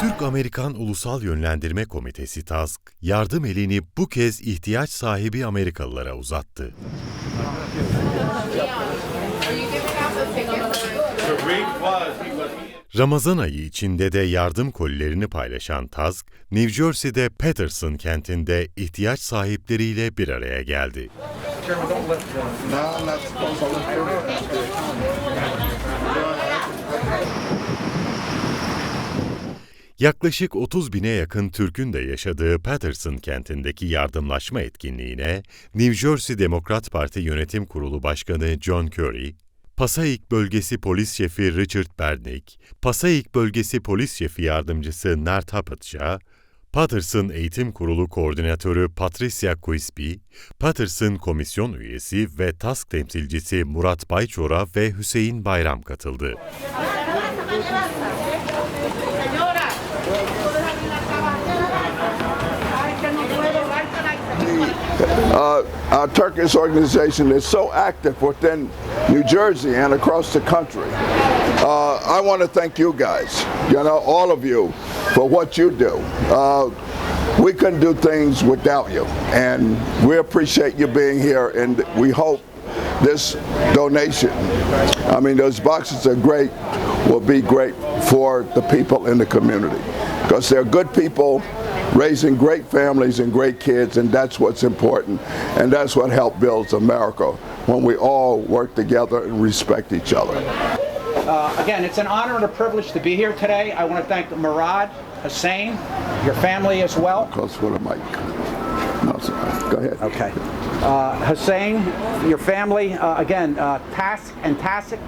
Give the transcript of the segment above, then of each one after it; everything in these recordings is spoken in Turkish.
Türk-Amerikan Ulusal Yönlendirme Komitesi TASK, yardım elini bu kez ihtiyaç sahibi Amerikalılara uzattı. Ramazan ayı içinde de yardım kolilerini paylaşan TASK, New Jersey'de Patterson kentinde ihtiyaç sahipleriyle bir araya geldi. Yaklaşık 30 bine yakın Türk'ün de yaşadığı Patterson kentindeki yardımlaşma etkinliğine New Jersey Demokrat Parti Yönetim Kurulu Başkanı John Curry, Passaic Bölgesi Polis Şefi Richard Bernick, Passaic Bölgesi Polis Şefi Yardımcısı Nert Hapatşa, Patterson Eğitim Kurulu Koordinatörü Patricia Quisby, Patterson Komisyon Üyesi ve TASK temsilcisi Murat Bayçora ve Hüseyin Bayram katıldı. Uh, our Turkish organization is so active within New Jersey and across the country. Uh, I want to thank you guys, you know, all of you, for what you do. Uh, we couldn't do things without you, and we appreciate you being here, and we hope this donation, I mean, those boxes are great, will be great for the people in the community because they're good people raising great families and great kids, and that's what's important, and that's what helps build America when we all work together and respect each other. Uh, again, it's an honor and a privilege to be here today. I want to thank Murad, Hussein, your family as well. Close for the mic. No. Go ahead. Okay. Uh, Hussein, your family, uh, again, uh, Task and Tasik,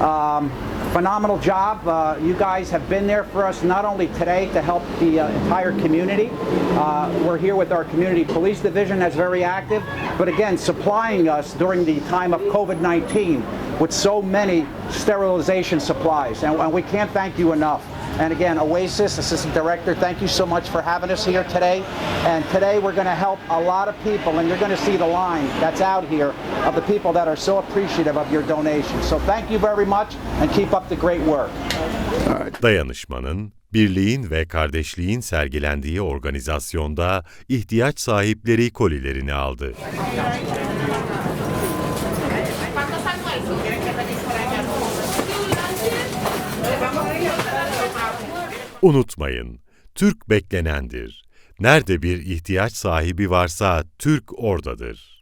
um, phenomenal job. Uh, you guys have been there for us not only today to help the uh, entire community. Uh, we're here with our community police division that's very active, but again, supplying us during the time of COVID-19 with so many sterilization supplies, and, and we can't thank you enough. And again, Oasis, Assistant Director, thank you so much for having us here today. And today we're going to help a lot of people, and you're going to see the line that's out here of the people that are so appreciative of your donation. So thank you very much, and keep up the great work. Dayanışmanın, birliğin ve kardeşliğin sergilendiği organizasyonda ihtiyaç sahipleri kolilerini aldı. Unutmayın, Türk beklenendir. Nerede bir ihtiyaç sahibi varsa Türk oradadır.